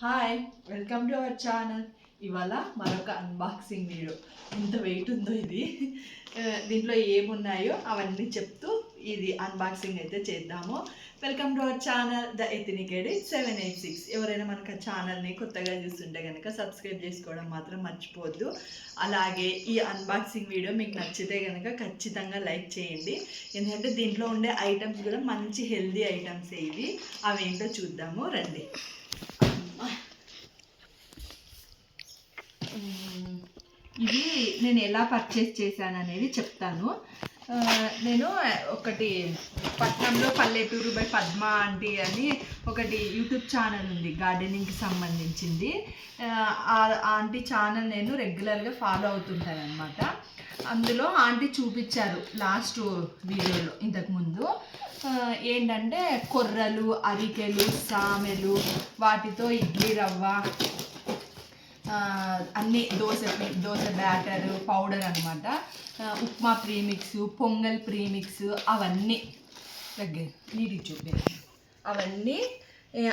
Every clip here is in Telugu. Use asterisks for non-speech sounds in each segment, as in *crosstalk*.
Hi welcome to our channel ఇవాళ మరొక అన్బాక్సింగ్ వీడియో ఎంత వెయిట్ ఉందో ఇది. *laughs* Uh, దీంట్లో ఏమున్నాయో అవన్నీ చెప్తూ ఇది అన్బాక్సింగ్ అయితే చేద్దాము. Welcome to our channel the ఎథినికేడి seven eight six ఎవరైనా మనకు ఆ ఛానల్ని కొత్తగా చూస్తుంటే కనుక సబ్స్క్రైబ్ చేసుకోవడం మాత్రం మర్చిపోవద్దు. అలాగే ఈ అన్బాక్సింగ్ వీడియో మీకు నచ్చితే కనుక ఖచ్చితంగా లైక్ చేయండి. ఎందుకంటే దీంట్లో ఉండే ఐటమ్స్ కూడా మంచి హెల్దీ ఐటమ్స్ ఇవి. అవేంటో చూద్దాము రండి. ఇది నేను ఎలా పర్చేస్ చేశాను అనేది చెప్తాను. నేను ఒకటి పట్నంలో పల్లెటూరు బై పద్మ ఆంటీ అని ఒకటి యూట్యూబ్ ఛానల్ ఉంది గార్డెనింగ్కి సంబంధించింది. ఆ, ఆ ఆంటీ ఛానల్ నేను రెగ్యులర్గా ఫాలో అవుతుంటాను అనమాట అందులో ఆంటీ చూపించారు లాస్ట్ వీడియోలో ఇంతకుముందు ఏంటంటే కొర్రలు అరికెలు సామెలు వాటితో ఇడ్లీ రవ్వ అన్ని దోశ దోశ బ్యాటర్ పౌడర్ అనమాట ఉప్మా ప్రీమిక్స్ పొంగల్ ప్రీమిక్స్ అవన్నీ దగ్గర నీటికి చూపి అవన్నీ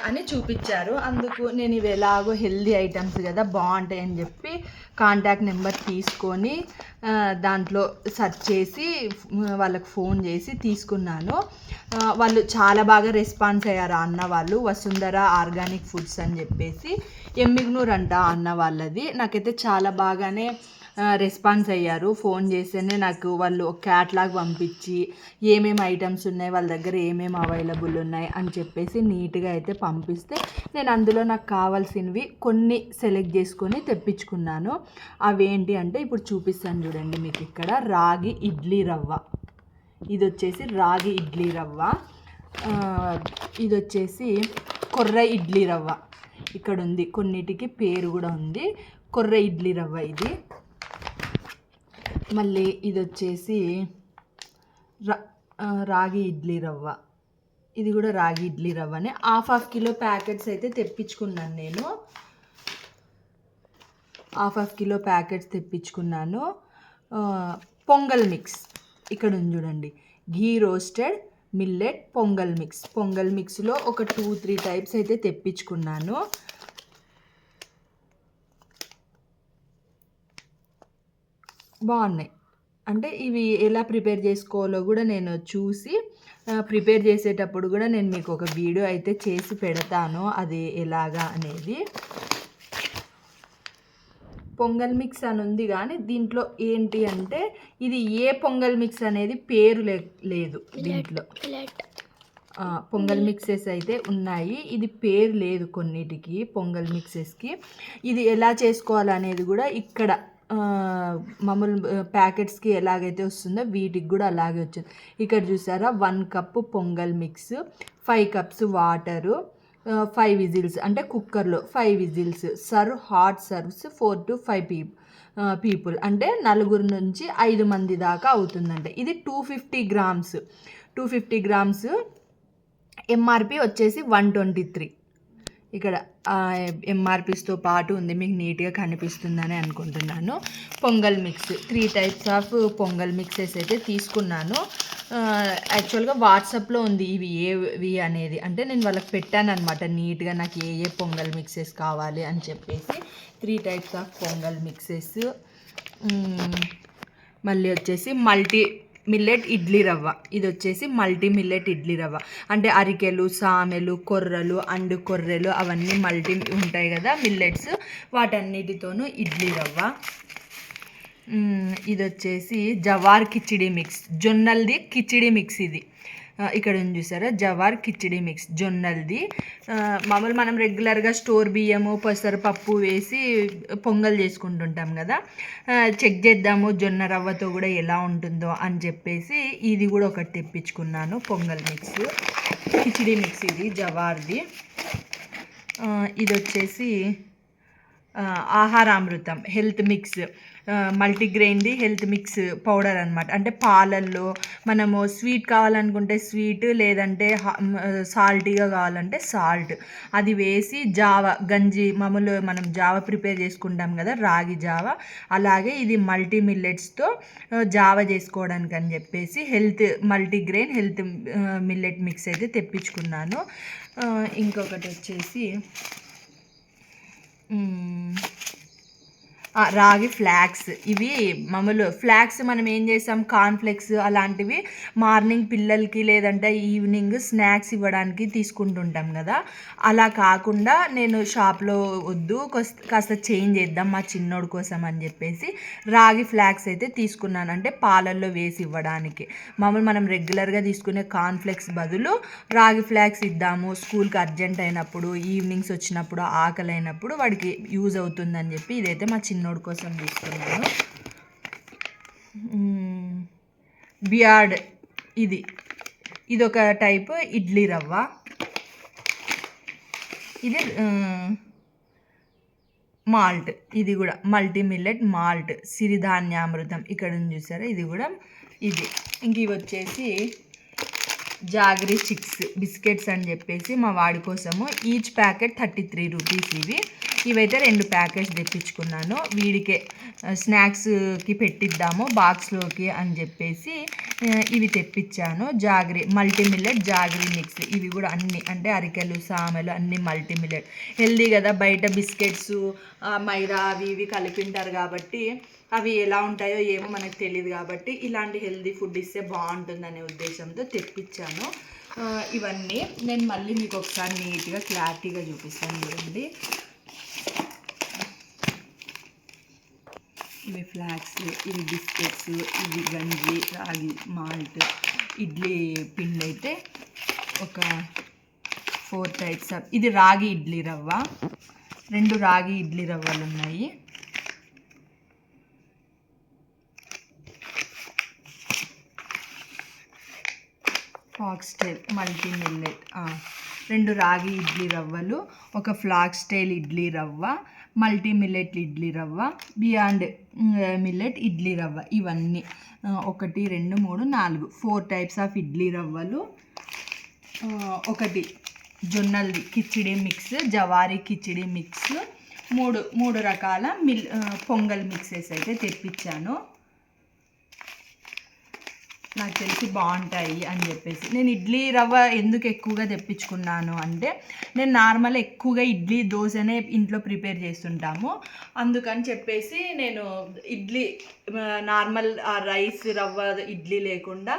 అని చూపించారు. అందుకు నేను ఇవి ఎలాగో హెల్దీ ఐటమ్స్ కదా బాగుంటాయి అని చెప్పి కాంటాక్ట్ నెంబర్ తీసుకొని దాంట్లో సెర్చ్ చేసి వాళ్ళకు వాళ్ళకి ఫోన్ చేసి తీసుకున్నాను. వాళ్ళు చాలా బాగా రెస్పాన్స్ అయ్యారు అన్న వాళ్ళు. వసుంధర ఆర్గానిక్ ఫుడ్స్ అని చెప్పేసి ఎమ్మిగ్నూర్ అంట అన్న వాళ్ళది. నాకైతే చాలా బాగానే రెస్పాన్స్ అయ్యారు. ఫోన్ చేస్తేనే నాకు వాళ్ళు క్యాట్లాగ్ పంపించి ఏమేమి ఐటమ్స్ ఉన్నాయి వాళ్ళ దగ్గర ఏమేమి అవైలబుల్ ఉన్నాయి అని చెప్పేసి నీట్గా అయితే పంపిస్తే నేను అందులో నాకు కావాల్సినవి కొన్ని సెలెక్ట్ చేసుకొని తెప్పించుకున్నాను. అవేంటి అంటే ఇప్పుడు చూపిస్తాను చూడండి మీకు ఇక్కడ. రాగి ఇడ్లీ రవ్వ. ఇది వచ్చేసి రాగి ఇడ్లీ రవ్వ. ఇది వచ్చేసి కొర్ర ఇడ్లీ రవ్వ. ఇక్కడ ఉంది కొన్నిటికి పేరు కూడా ఉంది. కొర్ర ఇడ్లీ రవ్వ ఇది. మళ్ళీ ఇది వచ్చేసి రా రాగి ఇడ్లీ రవ్వ. ఇది కూడా రాగి ఇడ్లీ రవ్వనే. హాఫ్ హాఫ్ కిలో ప్యాకెట్స్ అయితే తెప్పించుకున్నాను నేను. హాఫ్ హాఫ్ కిలో ప్యాకెట్స్ తెప్పించుకున్నాను. పొంగల్ మిక్స్. ఇక్కడ ఉంది చూడండి. Ghee roasted millet pongal mix. Pongal మిక్స్లో ఒక టూ త్రీ టైప్స్ అయితే తెప్పించుకున్నాను. బాగున్నాయి. అంటే ఇవి ఎలా ప్రిపేర్ చేసుకోవాలో కూడా నేను చూసి ప్రిపేర్ చేసేటప్పుడు కూడా నేను మీకు ఒక వీడియో అయితే చేసి పెడతాను. అది ఎలాగా అనేది. పొంగల్ మిక్స్ అని ఉంది కానీ దీంట్లో ఏంటి అంటే ఇది ఏ పొంగల్ మిక్స్ అనేది పేరు లే లేదు దీంట్లో. పొంగల్ మిక్సెస్ అయితే ఉన్నాయి. ఇది పేరు లేదు కొన్నిటికి పొంగల్ మిక్సెస్కి. ఇది ఎలా చేసుకోవాలనేది కూడా ఇక్కడ మామూలు ప్యాకెట్స్కి ఎలాగైతే వస్తుందో వీటికి కూడా అలాగే వచ్చింది. ఇక్కడ చూసారా one cup pongal mix five cups water five whistles అంటే కుక్కర్లో five whistles serve hot serves four to five P people అంటే నలుగురు నుంచి ఐదు మంది దాకా అవుతుందంట. ఇది two fifty grams. Two fifty grams MRP వచ్చేసి వన్ ట్వంటీ త్రీ. ఇక్కడ ఎంఆర్పిస్తో పాటు ఉంది. మీకు నీట్గా కనిపిస్తుందని అనుకుంటున్నాను. Pongal mix. Three types of pongal mixes అయితే తీసుకున్నాను. యాక్చువల్గా వాట్సాప్లో ఉంది ఇవి ఏవి అనేది. అంటే నేను వాళ్ళకి పెట్టాను అనమాట నీట్గా నాకు ఏ ఏ పొంగల్ మిక్సెస్ కావాలి అని చెప్పేసి. Three types of pongal mixes. మళ్ళీ వచ్చేసి మల్టీ మిల్లెట్ ఇడ్లీ రవ్వ. ఇది వచ్చేసి మల్టీ మిల్లెట్ ఇడ్లీ రవ్వ. అంటే అరికెలు సామెలు కొర్రలు అండు కొర్రెలు అవన్నీ మల్టీ ఉంటాయి కదా మిల్లెట్స్. వాటన్నిటితోనూ ఇడ్లీ రవ్వ. ఇది వచ్చేసి జవార్ కిచిడి మిక్స్. జొన్నల్ది కిచిడి మిక్స్ ఇది. ఇక్కడ ఉంది చూసారా? జవార్ కిచిడి మిక్స్ జొన్నల్ది. మామూలు మనం రెగ్యులర్గా స్టోర్ బియ్యము పెసరపప్పు వేసి పొంగల్ చేసుకుంటుంటాం కదా. చెక్ చేద్దాము జొన్న రవ్వతో కూడా ఎలా ఉంటుందో అని చెప్పేసి ఇది కూడా ఒకటి తెప్పించుకున్నాను పొంగల్ మిక్స్. కిచిడి మిక్స్ ఇది జవార్ది. ఇది వచ్చేసి ఆహారామృతం హెల్త్ మిక్స్ మల్టీగ్రెయిన్ది హెల్త్ మిక్స్ పౌడర్ అనమాట అంటే పాలల్లో మనము స్వీట్ కావాలనుకుంటే స్వీట్ లేదంటే సాల్టీగా కావాలంటే సాల్ట్. అది వేసి జావ గంజి మామూలు మనం జావ ప్రిపేర్ చేసుకుంటాం కదా రాగి జావ. అలాగే ఇది మల్టీ మిల్లెట్స్తో జావ చేసుకోవడానికి అని చెప్పేసి health multigrain health millet mix అయితే తెప్పించుకున్నాను. ఇంకొకటి వచ్చేసి 嗯。రాగి ఫ్లాక్స్ ఇవి మామూలు ఫ్లాక్స్ మనం ఏం చేస్తాం కార్న్ఫ్లెక్స్ అలాంటివి మార్నింగ్ పిల్లలకి లేదంటే ఈవినింగ్ స్నాక్స్ ఇవ్వడానికి తీసుకుంటుంటాం కదా. అలా కాకుండా నేను షాప్లో వద్దు కాస్త చేంజ్ చేద్దాం మా చిన్నోడు కోసం అని చెప్పేసి రాగి ఫ్లాక్స్ అయితే తీసుకున్నాను. అంటే పాలల్లో వేసి ఇవ్వడానికి. మామూలు మనం రెగ్యులర్గా తీసుకునే కార్న్ఫ్లెక్స్ బదులు రాగి ఫ్లాక్స్ ఇద్దాము. స్కూల్కి అర్జెంట్ అయినప్పుడు ఈవినింగ్స్ వచ్చినప్పుడు ఆకలి అయినప్పుడు వాడికి యూజ్ అవుతుందని చెప్పి ఇదైతే మా చిన్న చిన్నోడి కోసం తీసుకున్నాను. మ్మ్. బియార్డ్ ఇది. ఇది ఒక టైప్ ఇడ్లీ రవ్వ. ఇది మాల్ట్. ఇది కూడా మల్టీ మిల్లెట్ మాల్ట్. సిరిధాన్యామృతం. ఇక్కడ నుంచి చూసారా? ఇది కూడా ఇది. ఇంక ఇవి వచ్చేసి జాగరీ చిక్స్ బిస్కెట్స్ అని చెప్పేసి మా వాడి కోసము. Each packet thirty three rupees ఇవి. ఇవైతే రెండు ప్యాకెట్స్ తెప్పించుకున్నాను. వీడికే స్నాక్స్కి పెట్టిద్దాము బాక్స్లోకి అని చెప్పేసి ఇవి తెప్పించాను. జాగ్రీ మల్టీ మిల్లెట్ మిక్స్ ఇవి కూడా అన్ని అంటే అరికెలు సామెలు అన్ని మల్టీ మిల్లెట్ హెల్దీ కదా బయట బిస్కెట్స్ మైదా అవి ఇవి కలిపింటారు కాబట్టి అవి ఎలా ఉంటాయో ఏమో మనకు తెలియదు కాబట్టి ఇలాంటి హెల్దీ ఫుడ్ ఇస్తే బాగుంటుందనే ఉద్దేశంతో తెప్పించాను. ఇవన్నీ. నేను మళ్ళీ మీకు ఒకసారి నీట్గా క్లారిటీగా చూపిస్తాను చూడండి. ఇవి ఫ్లాక్స్ ఇవి బిస్కెట్స్ ఇవి గంజి రాగి మాల్ట్ ఇడ్లీ పిండి అయితే ఒక ఫోర్ టైప్స్ ఆఫ్ ఇది రాగి ఇడ్లీ రవ్వ. రెండు రాగి ఇడ్లీ రవ్వలు ఉన్నాయి. Foxtail multi millet. రెండు రాగి ఇడ్లీ రవ్వలు ఒక ఫ్లాక్స్టైల్ ఇడ్లీ రవ్వ మల్టీ మిల్లెట్ ఇడ్లీ రవ్వ బియాండ్ మిల్లెట్ ఇడ్లీ రవ్వ. ఇవన్నీ ఒకటి రెండు మూడు నాలుగు. ఫోర్ టైప్స్ ఆఫ్ ఇడ్లీ రవ్వలు. ఒకటి జొన్నలది కిచిడి మిక్స్ జవారి కిచిడి మిక్స్. మూడు మూడు రకాల మిల్ పొంగల్ మిక్సెస్ అయితే తెప్పించాను. నాకు తెలిసి బాగుంటాయి అని చెప్పేసి. నేను ఇడ్లీ రవ్వ ఎందుకు ఎక్కువగా తెప్పించుకున్నాను అంటే నేను నార్మల్ ఎక్కువగా ఇడ్లీ దోశనే ఇంట్లో ప్రిపేర్ చేస్తుంటాము. అందుకని చెప్పేసి నేను ఇడ్లీ నార్మల్ ఆ రైస్ రవ్వ ఇడ్లీ లేకుండా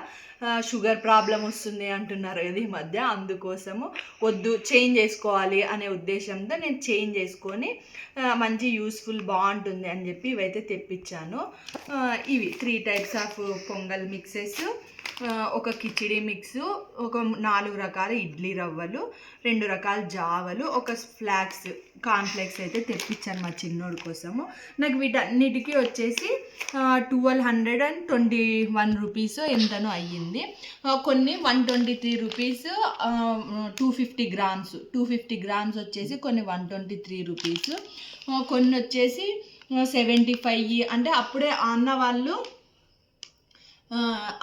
షుగర్ ప్రాబ్లం వస్తుంది అంటున్నారు కదా ఈ మధ్య. అందుకోసము వద్దు చేంజ్ చేసుకోవాలి అనే ఉద్దేశంతో నేను చేంజ్ చేసుకొని మంచి యూస్ఫుల్ బాగుంటుంది అని చెప్పి ఇవైతే తెప్పించాను. ఇవి three types of pongal mixes. ఒక కిచిడి మిక్స్ ఒక నాలుగు రకాల ఇడ్లీ రవ్వలు రెండు రకాల జావలు ఒక ఫ్లాక్స్ కాన్ఫ్లెక్స్ అయితే తెప్పించాను మా చిన్నోడి కోసము. నాకు వీటన్నిటికీ వచ్చేసి twelve hundred and twenty one rupees ఎంతనో అయ్యింది. కొన్ని one twenty three rupees two fifty grams two fifty grams వచ్చేసి కొన్ని వన్ ట్వంటీ త్రీ రూపీస్ కొన్ని వచ్చేసి సెవెంటీ ఫైవ్ అంటే అప్పుడే అన్న వాళ్ళు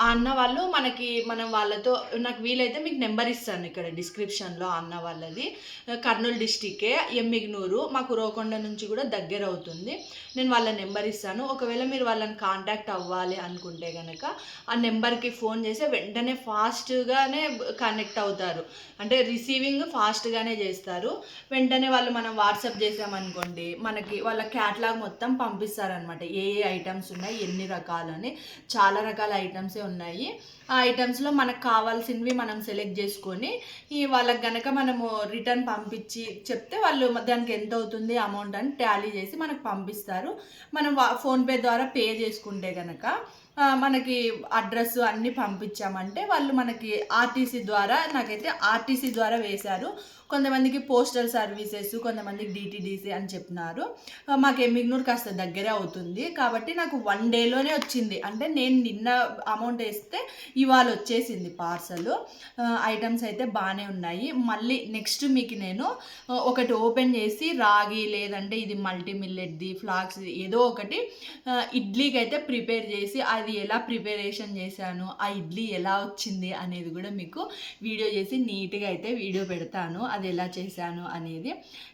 అన్న వాళ్ళు మనకి మనం వాళ్ళతో నాకు వీలైతే మీకు నెంబర్ ఇస్తాను ఇక్కడ డిస్క్రిప్షన్లో అన్న వాళ్ళది. కర్నూలు డిస్టికే ఎమ్మిగ్నూరు మాకు రోకొండ నుంచి కూడా దగ్గర అవుతుంది. నేను వాళ్ళ నెంబర్ ఇస్తాను. ఒకవేళ మీరు వాళ్ళని కాంటాక్ట్ అవ్వాలి అనుకుంటే కనుక ఆ నెంబర్కి ఫోన్ చేస్తే వెంటనే ఫాస్ట్గానే కనెక్ట్ అవుతారు. అంటే రిసీవింగ్ ఫాస్ట్గానే చేస్తారు. వెంటనే వాళ్ళు మనం వాట్సాప్ చేసామనుకోండి మనకి వాళ్ళ క్యాట్లాగ్ మొత్తం పంపిస్తారనమాట ఏ ఏ ఐటమ్స్ ఉన్నాయి ఎన్ని రకాలని. చాలా రకాల ఐటమ్సే ఉన్నాయి. ఆ ఐటమ్స్లో మనకు కావాల్సినవి మనం సెలెక్ట్ చేసుకొని ఈ వాళ్ళకి గనక మనము రిటర్న్ పంపించి చెప్తే వాళ్ళు దానికి ఎంత అవుతుంది అమౌంట్ అని ట్యాలీ చేసి మనకు పంపిస్తారు. మనం వా- ఫోన్పే ద్వారా పే చేసుకుంటే కనుక మనకి అడ్రస్ అన్నీ పంపించామంటే వాళ్ళు మనకి ఆర్టీసీ ద్వారా నాకైతే ఆర్టీసీ ద్వారా వేశారు. కొంతమందికి పోస్టల్ సర్వీసెస్ కొంతమందికి డిటీడీసీ అని చెప్పినారు. మాకు ఎమ్మిగ్నూరు కాస్త దగ్గరే అవుతుంది. కాబట్టి నాకు వన్ డేలోనే వచ్చింది. అంటే నేను నిన్న అమౌంట్ వేస్తే ఇవాళ వచ్చేసింది పార్సల్ ఐటమ్స్ అయితే బాగానే ఉన్నాయి. మళ్ళీ నెక్స్ట్ మీకు నేను ఒకటి ఓపెన్ చేసి రాగి లేదంటే ఇది మల్టీ మిల్లెట్ది ఫ్లాక్స్ ఏదో ఒకటి ఇడ్లీకి అయితే ప్రిపేర్ చేసి అది ఎలా ప్రిపరేషన్ చేశాను ఆ ఇడ్లీ ఎలా వచ్చింది అనేది కూడా మీకు వీడియో చేసి నీట్గా అయితే వీడియో పెడతాను. అది ఎలా చేశాను అనేది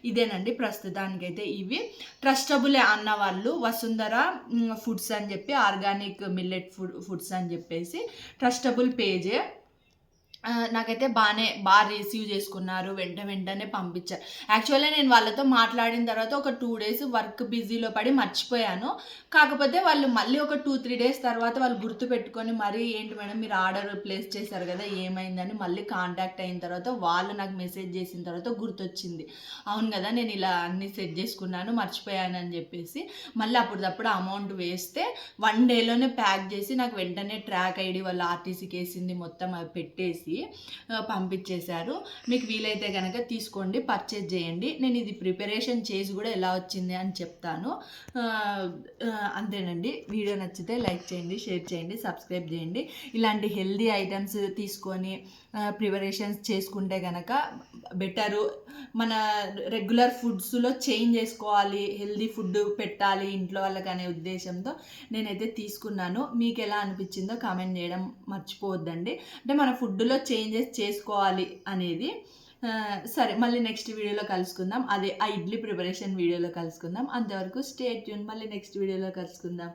ఇదేనండి ప్రస్తుతానికైతే ఇవి. ట్రస్టబులే అన్న వాళ్ళు వసుంధర ఫుడ్స్ అని చెప్పి ఆర్గానిక్ మిల్లెట్ ఫుడ్ ఫుడ్స్ అని చెప్పేసి ట్రస్ట్ పేజే ఆ, నాకైతే బాగానే బాగా రిసీవ్ చేసుకున్నారు వెంట వెంటనే పంపించారు యాక్చువల్లీ నేను వాళ్ళతో మాట్లాడిన తర్వాత ఒక టూ డేస్ వర్క్ బిజీలో పడి మర్చిపోయాను. కాకపోతే వాళ్ళు మళ్ళీ ఒక టూ త్రీ డేస్ తర్వాత వాళ్ళు గుర్తు పెట్టుకొని మరీ ఏంటి మేడం మీరు ఆర్డర్ ప్లేస్ చేశారు కదా ఏమైందని మళ్ళీ కాంటాక్ట్ అయిన తర్వాత వాళ్ళు నాకు మెసేజ్ చేసిన తర్వాత గుర్తొచ్చింది. అవును కదా నేను ఇలా అన్ని సెట్ చేసుకున్నాను మర్చిపోయాను అని చెప్పేసి మళ్ళీ అప్పటిదప్పుడు అమౌంట్ వేస్తే వన్ డేలోనే ప్యాక్ చేసి నాకు వెంటనే ట్రాక్ ఐడి వాళ్ళ ఆర్టీసీకి వేసింది మొత్తం అవి పెట్టేసి పంపించేశారు. మీకు వీలైతే కనుక తీసుకోండి పర్చేజ్ చేయండి. నేను ఇది ప్రిపరేషన్ చేసి కూడా ఎలా వచ్చింది అని చెప్తాను. అంతేనండి. వీడియో నచ్చితే లైక్ చేయండి షేర్ చేయండి సబ్స్క్రైబ్ చేయండి. ఇలాంటి హెల్దీ ఐటమ్స్ తీసుకొని ప్రిపరేషన్స్ చేసుకుంటే కనుక బెటరు మన రెగ్యులర్ ఫుడ్స్లో చేంజ్ చేసుకోవాలి హెల్దీ ఫుడ్ పెట్టాలి ఇంట్లో వాళ్ళకి అనే ఉద్దేశంతో నేనైతే తీసుకున్నాను. మీకు ఎలా అనిపించిందో కామెంట్ చేయడం మర్చిపోవద్దండి. అంటే మన ఫుడ్లో చేంజెస్ చేసుకోవాలి అనేది సరే మళ్ళీ నెక్స్ట్ వీడియోలో కలుసుకుందాం. అదే ఆ ఇడ్లీ ప్రిపరేషన్ వీడియోలో కలుసుకుందాం. అంతవరకు స్టే ట్యూన్ మళ్ళీ నెక్స్ట్ వీడియోలో కలుసుకుందాం.